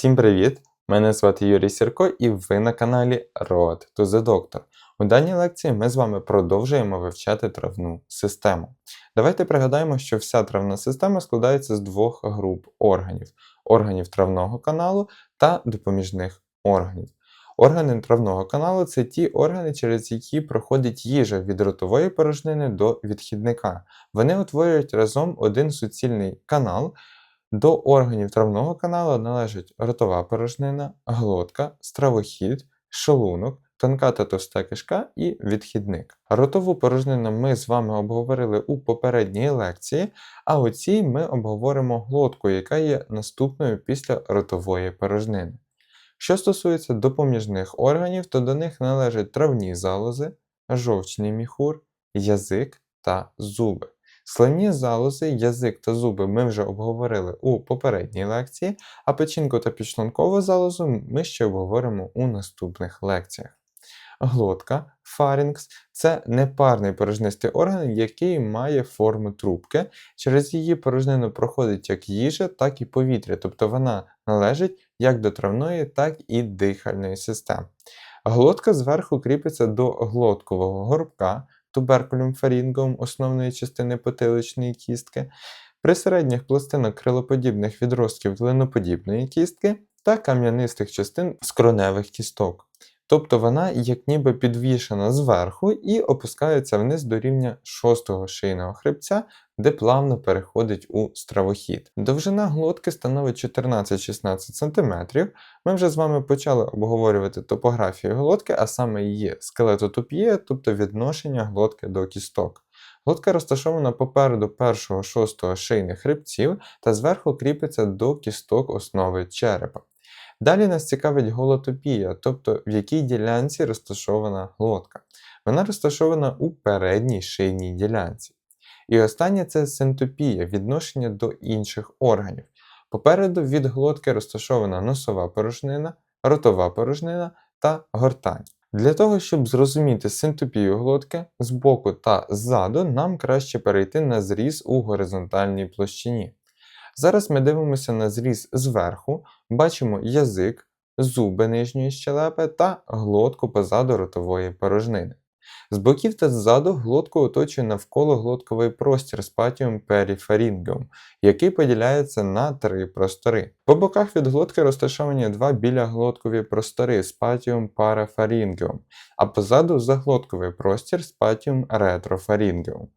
Всім привіт! Мене звати Юрій Сірко і ви на каналі Road to the Doctor. У даній лекції ми з вами продовжуємо вивчати травну систему. Давайте пригадаємо, що вся травна система складається з двох груп органів: органів травного каналу та допоміжних органів. Органи травного каналу це ті органи, через які проходить їжа від ротової порожнини до відхідника. Вони утворюють разом один суцільний канал. До органів травного каналу належать ротова порожнина, глотка, стравохід, шлунок, тонка та товста кишка і відхідник. Ротову порожнину ми з вами обговорили у попередній лекції, а у цій ми обговоримо глотку, яка є наступною після ротової порожнини. Що стосується допоміжних органів, то до них належать травні залози, жовчний міхур, язик та зуби. Слинні залози, язик та зуби ми вже обговорили у попередній лекції, а печінку та підшлункову залозу ми ще обговоримо у наступних лекціях. Глотка, фарінкс це непарний порожнистий орган, який має форму трубки. Через її порожнину проходить як їжа, так і повітря, тобто вона належить як до травної, так і дихальної системи. Глотка зверху кріпиться до глоткового горбка, туберкулем фарінгом основної частини потиличної кістки, при середніх пластинах крилоподібних відростків длиноподібної кістки та кам'янистих частин скроневих кісток. Тобто вона як ніби підвішена зверху і опускається вниз до рівня шостого шийного хребця, де плавно переходить у стравохід. Довжина глотки становить 14-16 см. Ми вже з вами почали обговорювати топографію глотки, а саме її скелетотопія, тобто відношення глотки до кісток. Глотка розташована попереду першого шостого шийних хребців та зверху кріпиться до кісток основи черепа. Далі нас цікавить голотопія, тобто в якій ділянці розташована глотка. Вона розташована у передній шийній ділянці. І останнє це синтопія, відношення до інших органів. Попереду від глотки розташована носова порожнина, ротова порожнина та гортань. Для того, щоб зрозуміти синтопію глотки збоку та ззаду, нам краще перейти на зріз у горизонтальній площині. Зараз ми дивимося на зріз зверху, бачимо язик, зуби нижньої щелепи та глотку позаду ротової порожнини. З боків та ззаду глотку оточує навколо глотковий простір з патіум періфарінгеум, який поділяється на три простори. По боках від глотки розташовані два біляглоткові простори з патіум парафарінгеум, а позаду заглотковий простір з патіум ретрофарінгеум.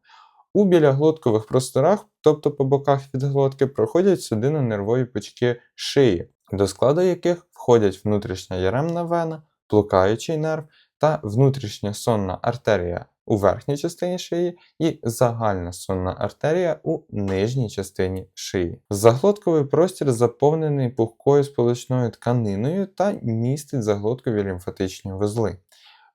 У біляглоткових просторах, тобто по боках від глотки, проходять судинно-нервові пучки шиї, до складу яких входять внутрішня яремна вена, плукаючий нерв та внутрішня сонна артерія у верхній частині шиї і загальна сонна артерія у нижній частині шиї. Заглотковий простір заповнений пухкою сполучною тканиною та містить заглоткові лімфатичні вузли.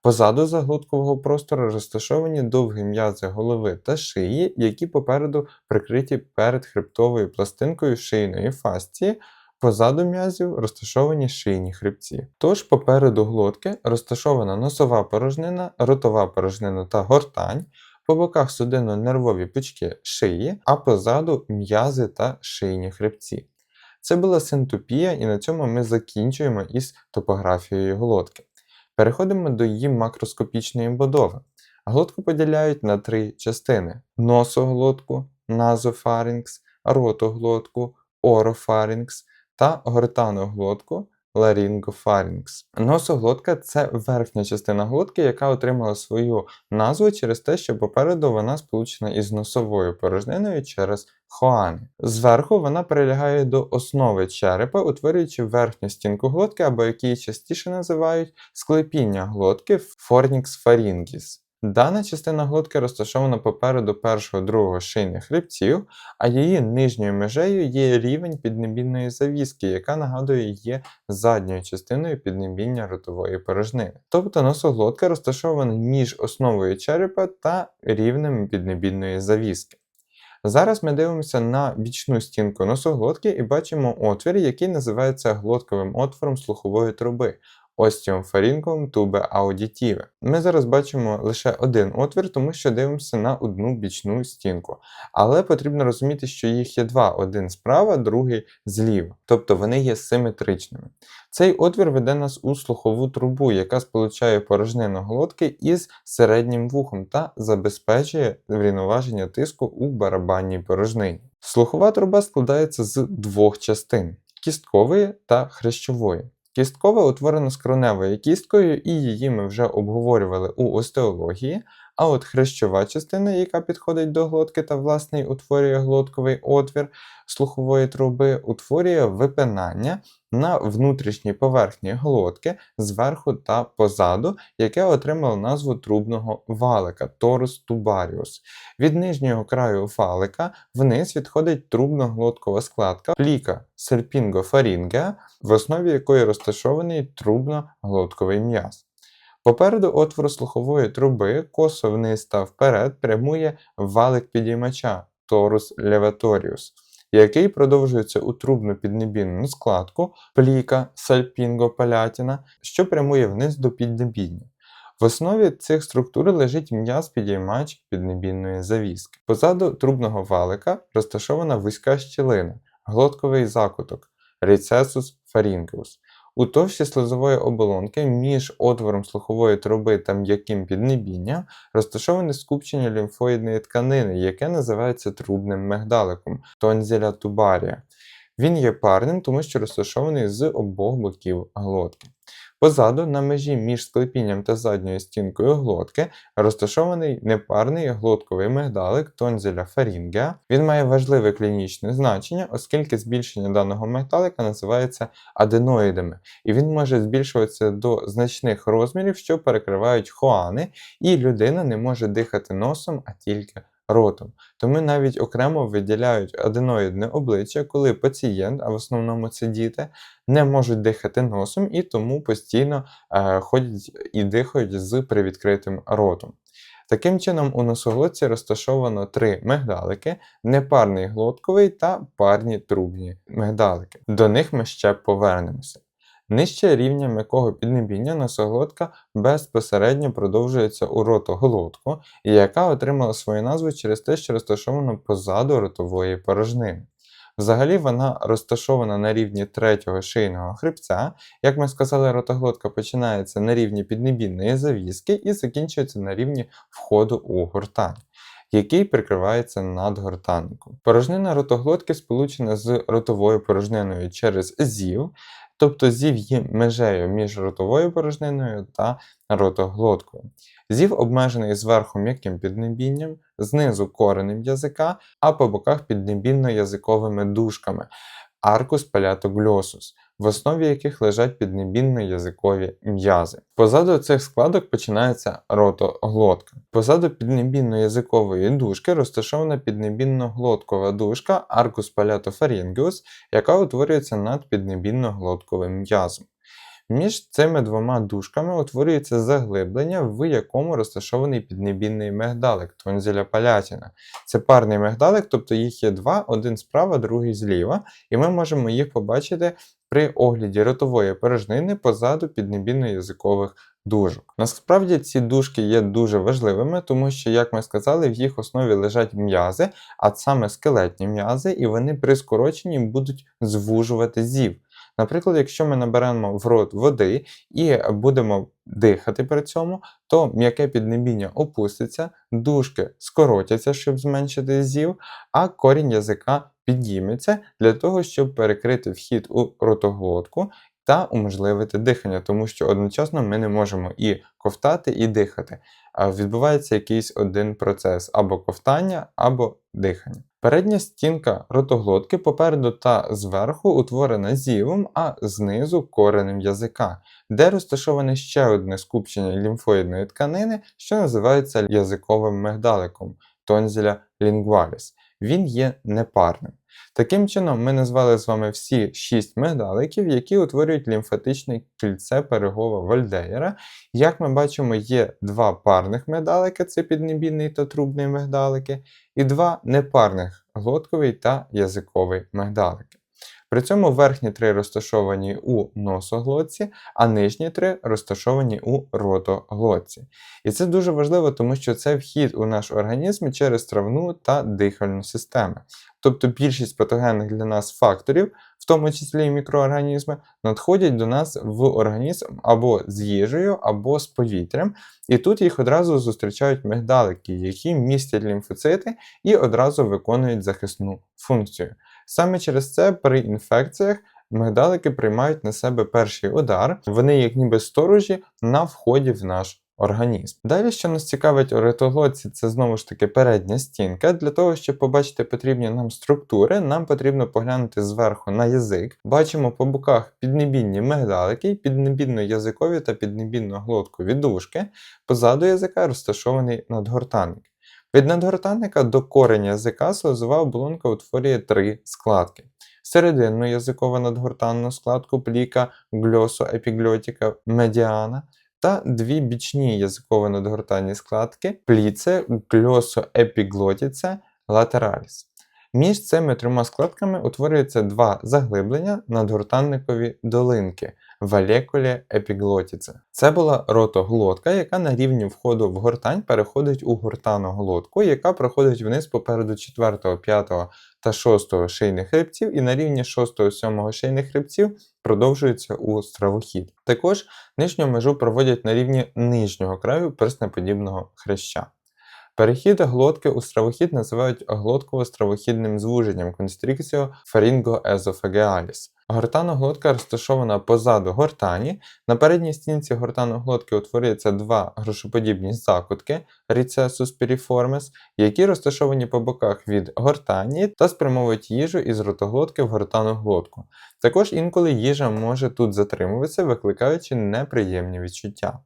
Позаду заглоткового простору розташовані довгі м'язи голови та шиї, які попереду прикриті передхребтовою пластинкою шийної фасції, позаду м'язів розташовані шийні хребці. Тож попереду глотки розташована носова порожнина, ротова порожнина та гортань, по боках судинно-нервові пучки шиї, а позаду м'язи та шийні хребці. Це була синтопія, і на цьому ми закінчуємо із топографією глотки. Переходимо до її макроскопічної будови. Глотку поділяють на три частини: носоглотку, назофарінкс, ротоглотку, орофарінкс та гортаноглотку, ларінгофарінкс. Носоглотка це верхня частина глотки, яка отримала свою назву через те, що попереду вона сполучена із носовою порожниною через хоани. Зверху вона прилягає до основи черепа, утворюючи верхню стінку глотки, або які частіше називають склепіння глотки форнікс фарінгіс. Дана частина глотки розташована попереду першого другого шийних хребців, а її нижньою межею є рівень піднебінної завіски, яка нагадує є задньою частиною піднебіння ротової порожнини. Тобто носоглотка розташована між основою черепа та рівнем піднебінної завіски. Зараз ми дивимося на бічну стінку носоглотки і бачимо отвір, який називається глотковим отвором слухової труби. Остіум фарінкум тубе аудітіве. Ми зараз бачимо лише один отвір, тому що дивимося на одну бічну стінку. Але потрібно розуміти, що їх є два: один справа, другий зліва. Тобто вони є симетричними. Цей отвір веде нас у слухову трубу, яка сполучає порожнину глотки із середнім вухом та забезпечує врівноваження тиску у барабанній порожнині. Слухова труба складається з двох частин кісткової та хрящової. утворено з скроневою кісткою, і її ми вже обговорювали у остеології. А от хрящова частина, яка підходить до глотки та власне утворює глотковий отвір слухової труби, утворює випинання на внутрішній поверхні глотки зверху та позаду, яке отримало назву трубного валика торус тубаріус. Від нижнього краю валика вниз відходить трубно-глоткова складка пліка серпінгофарінгеа, в основі якої розташований трубно-глотковий м'яз. Попереду отвору слухової труби косо вниз та вперед прямує валик підіймача торус леваторіус, який продовжується у трубну піднебінну складку пліка сальпінгопалятіна, що прямує вниз до піднебіння. В основі цих структур лежить м'яз підіймач піднебінної завіски. Позаду трубного валика розташована вузька щілина, глотковий закуток рецесус фарінкеус. У товщі слизової оболонки між отвором слухової труби та м'яким піднебіння розташоване скупчення лімфоїдної тканини, яке називається трубним мигдаликом тонзіля тубарія. Він є парним, тому що розташований з обох боків глотки. Позаду, на межі між склепінням та задньою стінкою глотки, розташований непарний глотковий мигдалик тонзіля фарінгеа. Він має важливе клінічне значення, оскільки збільшення даного мигдалика називається аденоїдами, і він може збільшуватися до значних розмірів, що перекривають хоани, і людина не може дихати носом, а тільки ротом. Тому навіть окремо виділяють аденоїдне обличчя, коли пацієнт, а в основному це діти, не можуть дихати носом і тому постійно е, ходять і дихають з привідкритим ротом. Таким чином, у носоглотці розташовано три мигдалики: непарний глотковий та парні трубні мигдалики. До них ми ще повернемося. Нижче рівня м'якого піднебіння носоглотка безпосередньо продовжується у ротоглотку, яка отримала свою назву через те, що розташована позаду ротової порожнини. Взагалі вона розташована на рівні третього шийного хребця. Як ми сказали, ротоглотка починається на рівні піднебінної завіски і закінчується на рівні входу у гортань. Який прикривається надгортанником. Порожнина ротоглотки сполучена з ротовою порожниною через зів, тобто зів є межею між ротовою порожниною та ротоглоткою. Зів обмежений зверху м'яким піднебінням, знизу коренем язика, а по боках піднебінно-язиковими дужками аркус палятогльосус, в основі яких лежать піднебінно-язикові м'язи. Позаду цих складок починається ротоглотка. Позаду піднебінно-язикової дужки розташована піднебінно-глоткова дужка аркус палятофарінгіус, яка утворюється над піднебінно-глотковим м'язом. Між цими двома дужками утворюється заглиблення, в якому розташований піднебінний мигдалик тонзіля палятіна. Це парний мигдалик, тобто їх є два, один справа, другий зліва, і ми можемо їх побачити при огляді ротової порожнини позаду піднебінно-язикових дужок. Насправді ці дужки є дуже важливими, тому що, як ми сказали, в їх основі лежать м'язи, а саме скелетні м'язи, і вони при скороченні будуть звужувати зів. Наприклад, якщо ми наберемо в рот води і будемо дихати при цьому, то м'яке піднебіння опуститься, дужки скоротяться, щоб зменшити зів, а корінь язика підійметься для того, щоб перекрити вхід у ротоглотку та уможливити дихання, тому що одночасно ми не можемо і ковтати, і дихати. Відбувається якийсь один процес або ковтання, або дихання. Передня стінка ротоглотки попереду та зверху утворена зівом, а знизу коренем язика, де розташоване ще одне скупчення лімфоїдної тканини, що називається язиковим мигдаликом тонзіля лінгваліс. Він є непарним. Таким чином, ми назвали з вами всі шість мигдаликів, які утворюють лімфатичне кільце перегова Вальдеєра. Як ми бачимо, є два парних мигдалики це піднебінний та трубний мигдалики, і два непарних глотковий та язиковий мигдалики. При цьому верхні три розташовані у носоглотці, а нижні три розташовані у ротоглотці. І це дуже важливо, тому що це вхід у наш організм через травну та дихальну системи. Тобто більшість патогенних для нас факторів, в тому числі і мікроорганізми, надходять до нас в організм або з їжею, або з повітрям, і тут їх одразу зустрічають мигдалики, які містять лімфоцити і одразу виконують захисну функцію. Саме через це при інфекціях мигдалики приймають на себе перший удар, вони як ніби сторожі на вході в наш організм. Далі, що нас цікавить у ретоглотці, це знову ж таки передня стінка. Для того, щоб побачити потрібні нам структури, нам потрібно поглянути зверху на язик. Бачимо по боках піднебінні мигдалики, піднебінно-язикові та піднебінно-глоткові дужки. Позаду язика розташований надгортанник. Від надгортанника до кореня язика слизова оболонка утворює три складки. Серединну язикову надгортанну складку пліка гльосоепігльотіка медіана та дві бічні язиково надгортанні складки пліце гльосоепіглотіце латераліс. Між цими трьома складками утворюються два заглиблення надгортанникові долинки валекулі епіглотіце. Це була ротоглотка, яка на рівні входу в гортань переходить у гортаноглотку, яка проходить вниз попереду 4, 5 та 6 шийних хребців, і на рівні 6, 7 шийних хребців продовжується у стравохід. Також нижню межу проводять на рівні нижнього краю перснеподібного хреща. Перехід глотки у стравохід називають глотково-стравохідним звуженням констрикціо фарінго-езофагеаліс. Гортаноглотка розташована позаду гортані. На передній стінці гортаноглотки утворюються два грошоподібні закутки ріцесус piriformis, які розташовані по боках від гортані та спрямовують їжу із ротоглотки в гортаноглотку. Також інколи їжа може тут затримуватися, викликаючи неприємні відчуття.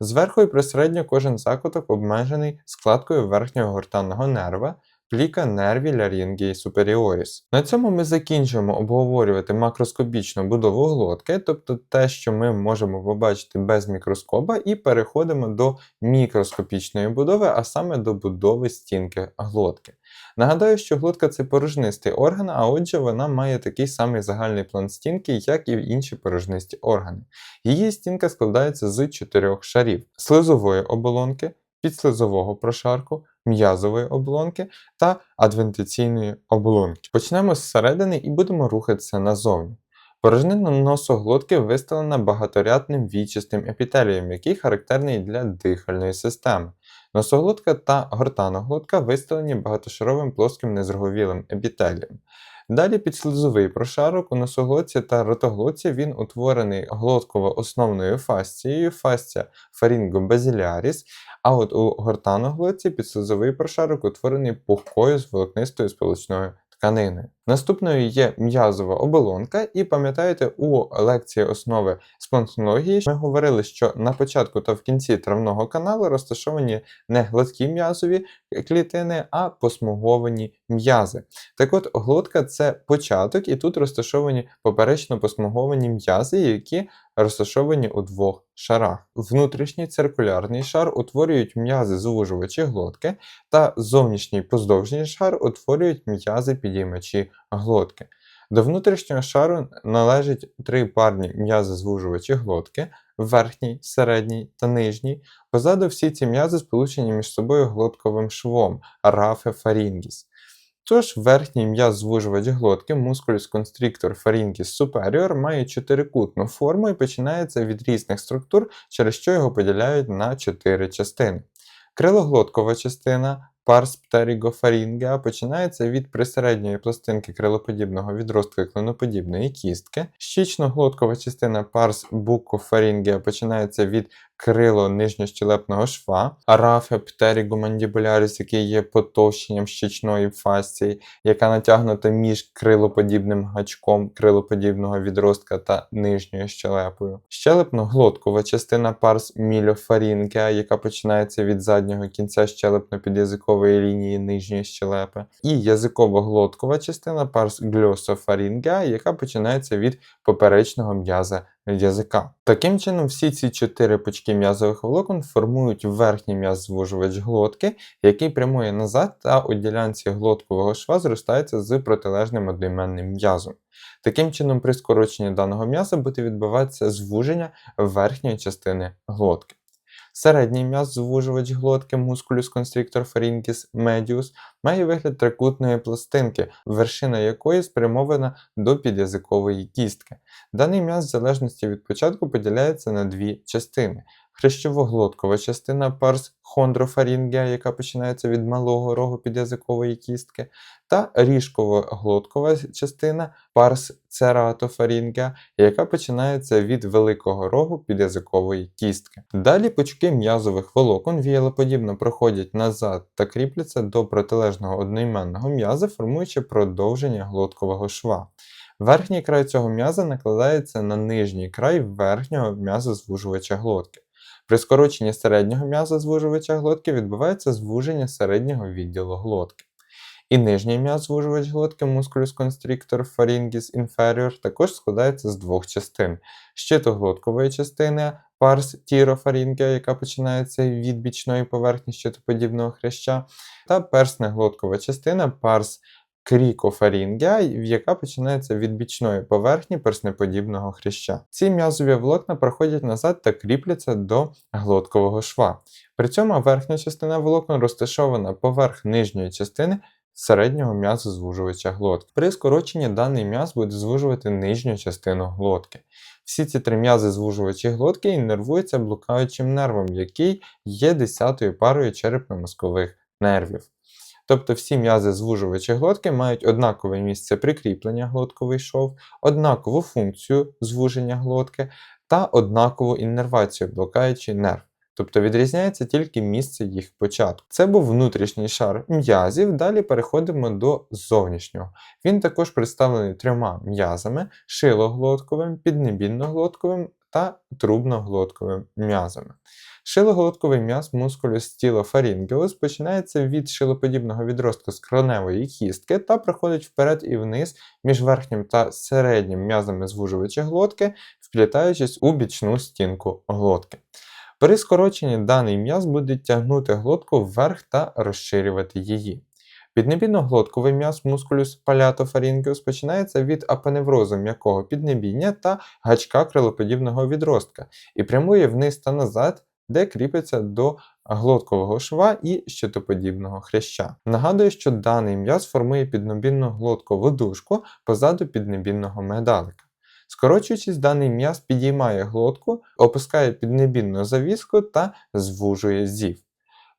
Зверху і присередньо кожен закуток обмежений складкою верхнього гортанного нерва, пліка нерві лярінгії суперіоріс. На цьому ми закінчуємо обговорювати макроскопічну будову глотки, тобто те, що ми можемо побачити без мікроскопа, і переходимо до мікроскопічної будови, а саме до будови стінки глотки. Нагадаю, що глотка це порожнистий орган, а отже, вона має такий самий загальний план стінки, як і інші порожнисті органи. Її стінка складається з чотирьох шарів: слизової оболонки, підслизового прошарку, м'язової оболонки та адвентиційної оболонки. Почнемо зсередини і будемо рухатися назовні. Порожнина носоглотки виставлена багаторядним вічистим епітелієм, який характерний для дихальної системи. Носоглотка та гортаноглотка виставлені багатошаровим плоским незроговілим епітелієм. Далі підслизовий прошарок у носоглотці та ротоглотці він утворений глотково-основною фасцією, фасція фарінгобазіляріс, а от у гортаноглотці підслизовий прошарок утворений пухкою з волокнистою сполучною тканиною. Наступною є м'язова оболонка, і пам'ятаєте, у лекції основи спонхології ми говорили, що на початку та в кінці травного каналу розташовані не гладкі м'язові клітини, а посмуговані м'язи. Так от, глотка це початок, і тут розташовані поперечно посмуговані м'язи, які розташовані у двох шарах. Внутрішній циркулярний шар утворюють м'язи звужувачі глотки, та зовнішній поздовжній шар утворюють м'язи підіймачі глотки. До внутрішнього шару належать три парні м'язи звужувачі глотки, верхній, середній та нижній. Позаду всі ці м'язи сполучені між собою глотковим швом рафе фарінгіс. Тож верхній м'яз звужувач глотки, мускулюс констріктор фарінгіс superior, має чотирикутну форму і починається від різних структур, через що його поділяють на чотири частини. Крилоглоткова частина Парс птерігофарінгеа починається від присередньої пластинки крилоподібного відростка клиноподібної кістки. Щічно-глоткова частина парс букофарінгеа починається від крило нижньощелепного шва, арафе птерігомандібуляріс, який є потовщенням щічної фасції, яка натягнута між крилоподібним гачком крилоподібного відростка та нижньою щелепою. Щелепно-глоткова частина парс мільофарінгеа, яка починається від заднього кінця щелепно-підязикової лінії нижньої щелепи, і язиково-глоткова частина парс гльософарінгеа, яка починається від поперечного м'яза язика. Таким чином, всі ці чотири пучки м'язових волокон формують верхній м'яз звужувач глотки, який прямує назад та у ділянці глоткового шва зростається з протилежним одноіменним м'язом. Таким чином, при скороченні даного м'яза буде відбуватися звуження верхньої частини глотки. Середній м'яз звужувач глотки Musculus constrictor pharyngeus medius має вигляд трикутної пластинки, вершина якої спрямована до підязикової кістки. Даний м'яз в залежності від початку поділяється на дві частини. Хрещово-глоткова частина парс хондрофарінгія, яка починається від малого рогу підязикової кістки, та ріжково-глоткова частина парс цератофарінгія, яка починається від великого рогу підязикової кістки. Далі пучки м'язових волокон віялоподібно проходять назад та кріпляться до протилежного одноіменного м'яза, формуючи продовження глоткового шва. Верхній край цього м'яза накладається на нижній край верхнього м'яза звужувача глотки. При скороченні середнього м'яза звужувача глотки відбувається звуження середнього відділу глотки. І нижній м'яз звужувач глотки Musculus constrictor pharyngeus inferior також складається з двох частин: щитоглоткової частини парс тірофарінгія, яка починається від бічної поверхні щитоподібного хряща, та перснеглоткова частина парс крікофарінгія, яка починається від бічної поверхні перснеподібного хряща. Ці м'язові волокна проходять назад та кріпляться до глоткового шва. При цьому верхня частина волокон розташована поверх нижньої частини середнього м'язу звужувача глотки. При скороченні даний м'яз буде звужувати нижню частину глотки. Всі ці три м'язи звужувачі глотки іннервуються блукаючим нервом, який є десятою парою черепно-мозкових нервів. Тобто всі м'язи звужувачі глотки мають однакове місце прикріплення глотковий шов, однакову функцію звуження глотки та однакову іннервацію, блокаючий нерв. Тобто відрізняється тільки місце їх початку. Це був внутрішній шар м'язів. Далі переходимо до зовнішнього. Він також представлений трьома м'язами: шилоглотковим, піднебінноглотковим та трубноглотковим м'язами. Шилоглотковий м'яз мускулюс стілофарінгеус починається від шилоподібного відростку скроневої кістки та проходить вперед і вниз між верхнім та середнім м'язами звужувача глотки, вплітаючись у бічну стінку глотки. При скороченні даний м'яз буде тягнути глотку вверх та розширювати її. Піднебінно-глотковий м'яз мускулюс палятофарінгеус починається від апоневрозу м'якого піднебіння та гачка крилоподібного відростка і прямує вниз та назад, де кріпиться до глоткового шва і щитоподібного хряща. Нагадую, що даний м'яз формує піднебінну глоткову дужку позаду піднебінного медалика. Скорочуючись, даний м'яз підіймає глотку, опускає піднебінну завіску та звужує зів.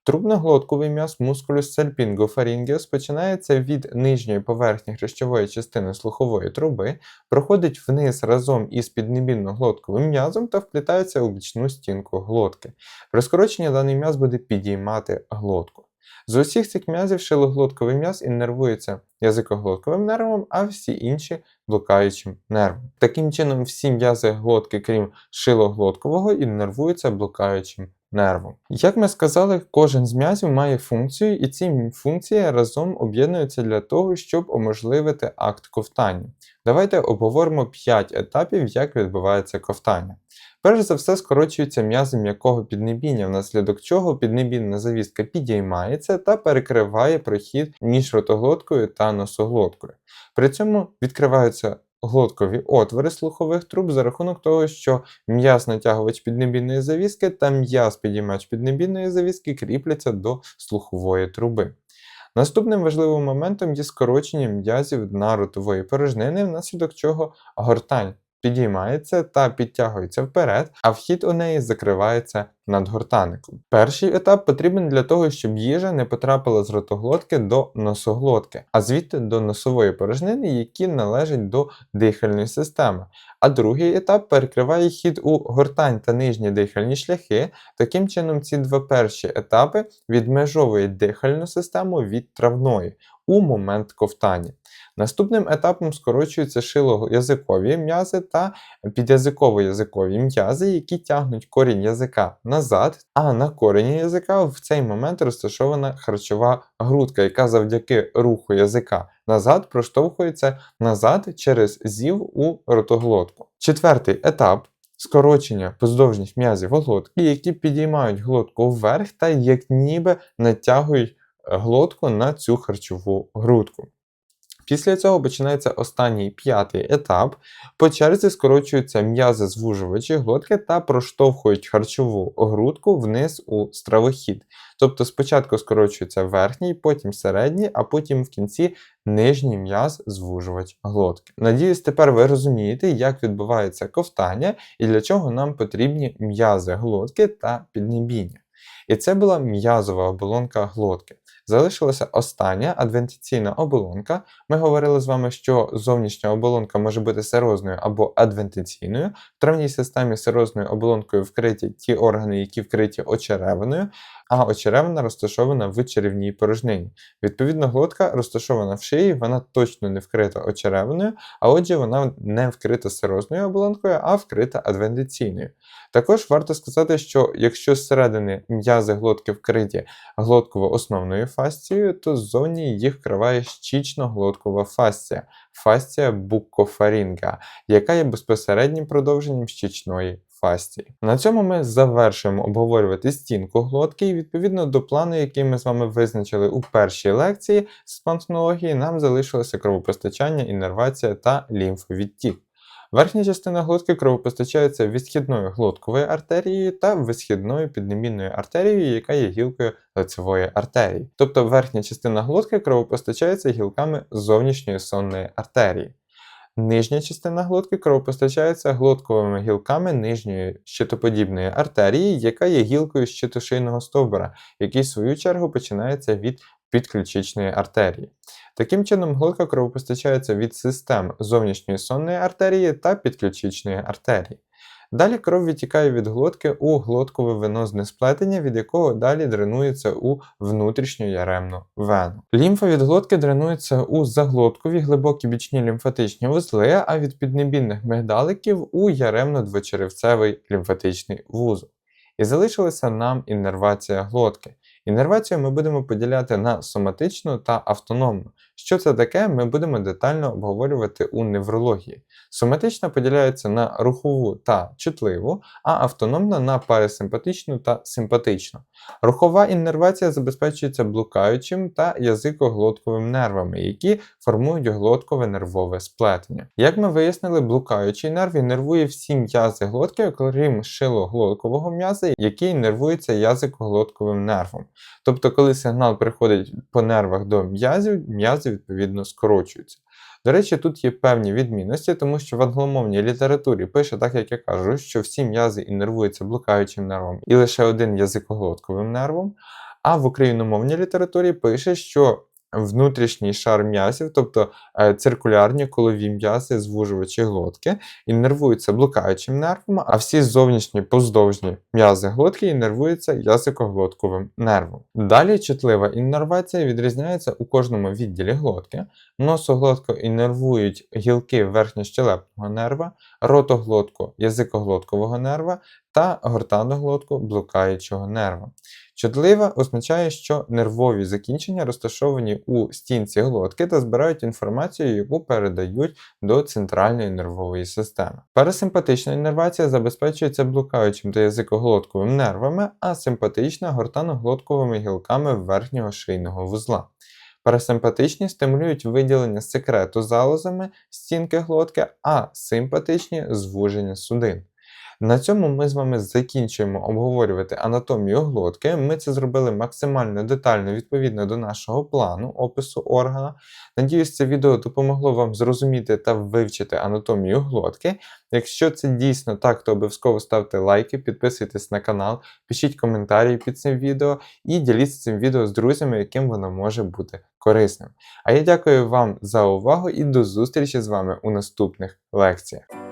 Трубноглотковий м'яз мускулюс сальпінгофарінгеус починається від нижньої поверхні хрящової частини слухової труби, проходить вниз разом із піднебінно-глотковим м'язом та вплітається у бічну стінку глотки. При скороченні даний м'яз буде підіймати глотку. З усіх цих м'язів шилоглотковий м'яз іннервується язикоглотковим нервом, а всі інші блукаючим нервом. Таким чином, всі м'язи глотки, крім шилоглоткового, іннервуються блукаючим нервом. Як ми сказали, кожен з м'язів має функцію, і ці функції разом об'єднуються для того, щоб уможливити акт ковтання. Давайте обговоримо 5 етапів, як відбувається ковтання. Перш за все скорочується м'язи м'якого піднебіння, внаслідок чого піднебінна завістка підіймається та перекриває прохід між ротоглоткою та носоглоткою. При цьому відкриваються глоткові отвори слухових труб за рахунок того, що м'яз натягувач піднебінної завіски та м'яз підіймач піднебінної завіски кріпляться до слухової труби. Наступним важливим моментом є скорочення м'язів дна ротової порожнини, внаслідок чого гортань підіймається та підтягується вперед, а вхід у неї закривається надгортаником. Перший етап потрібен для того, щоб їжа не потрапила з ротоглотки до носоглотки, а звідти до носової порожнини, які належать до дихальної системи. А другий етап перекриває хід у гортань та нижні дихальні шляхи. Таким чином, ці два перші етапи відмежовують дихальну систему від травної у момент ковтання. Наступним етапом скорочуються шилоязикові м'язи та підязиково-язикові м'язи, які тягнуть корінь язика назад, а на корені язика в цей момент розташована харчова грудка, яка завдяки руху язика назад проштовхується назад через зів у ротоглотку. Четвертий етап скорочення поздовжніх м'язів глотки, які підіймають глотку вверх та як ніби натягують глотку на цю харчову грудку. Після цього починається останній п'ятий етап. По черзі скорочуються м'язи звужувачі глотки та проштовхують харчову грудку вниз у стравохід. Тобто спочатку скорочується верхній, потім середній, а потім в кінці нижній м'яз звужувач глотки. Надіюсь, тепер ви розумієте, як відбувається ковтання і для чого нам потрібні м'язи глотки та піднебіння. І це була м'язова оболонка глотки. Залишилася остання адвентиційна оболонка. Ми говорили з вами, що зовнішня оболонка може бути серозною або адвентиційною. В травній системі серозною оболонкою вкриті ті органи, які вкриті очеревиною, а очеревина розташована в черевній порожнині. Відповідно, глотка розташована в шиї, вона точно не вкрита очеревиною, а отже, вона не вкрита серозною оболонкою, а вкрита адвентиційною. Також варто сказати, що якщо зсередини м'язи глотки вкриті глотково-основною фасцією, то ззовні їх вкриває щічно-глоткова фасція, фасція буккофарінга, яка є безпосереднім продовженням щічної фасції. На цьому ми завершуємо обговорювати стінку глотки, і відповідно до плану, який ми з вами визначили у першій лекції з пантонології, нам залишилося кровопостачання, іннервація та лімфовідтік. Верхня частина глотки кровопостачається відхідною глотковою артерією та висхідною піднемінною артерією, яка є гілкою лицевої артерії. Тобто верхня частина глотки кровопостачається гілками зовнішньої сонної артерії. Нижня частина глотки кровопостачається глотковими гілками нижньої щитоподібної артерії, яка є гілкою щитошийного стовбура, який в свою чергу починається від підключичної артерії. Таким чином, глотка кровопостачається від систем зовнішньої сонної артерії та підключичної артерії. Далі кров відтікає від глотки у глоткове венозне сплетення, від якого далі дренується у внутрішню яремну вену. Лімфа від глотки дренується у заглоткові глибокі бічні лімфатичні вузли, а від піднебінних мигдаликів у яремно-двочеревцевий лімфатичний вузол. І залишилася нам іннервація глотки. Іннервацію ми будемо поділяти на соматичну та автономну. Що це таке, ми будемо детально обговорювати у неврології. Соматична поділяється на рухову та чутливу, а автономна на парасимпатичну та симпатичну. Рухова іннервація забезпечується блукаючим та язикоглотковим нервами, які формують глоткове нервове сплетення. Як ми вияснили, блукаючий нерв іннервує всі м'язи глотки, окрім шилоглоткового м'яза, який іннервується язикоглотковим нервом. Тобто, коли сигнал приходить по нервах до м'язів, м'язи відповідно скорочуються. До речі, тут є певні відмінності, тому що в англомовній літературі пише, так як я кажу, що всі м'язи іннервуються блукаючим нервом і лише один язикоглотковим нервом. А в україномовній літературі пише, що внутрішній шар м'язів, тобто е, циркулярні колові м'язи, звужувачі глотки, іннервуються блукаючим нервом, а всі зовнішні поздовжні м'язи глотки іннервуються язикоглотковим нервом. Далі чутлива іннервація відрізняється у кожному відділі глотки. Носоглотку іннервують гілки верхньощелепного нерва, ротоглотку язикоглоткового нерва та гортаноглотку блукаючого нерва. Чутлива означає, що нервові закінчення розташовані у стінці глотки та збирають інформацію, яку передають до центральної нервової системи. Парасимпатична іннервація забезпечується блукаючим та язикоглотковим нервами, а симпатична гортаноглотковими гілками верхнього шийного вузла. Парасимпатичні стимулюють виділення секрету залозами стінки глотки, а симпатичні звуження судин. На цьому ми з вами закінчуємо обговорювати анатомію глотки. Ми це зробили максимально детально відповідно до нашого плану опису органа. Надіюсь, це відео допомогло вам зрозуміти та вивчити анатомію глотки. Якщо це дійсно так, то обов'язково ставте лайки, підписуйтесь на канал, пишіть коментарі під цим відео і діліться цим відео з друзями, яким воно може бути корисним. А я дякую вам за увагу і до зустрічі з вами у наступних лекціях.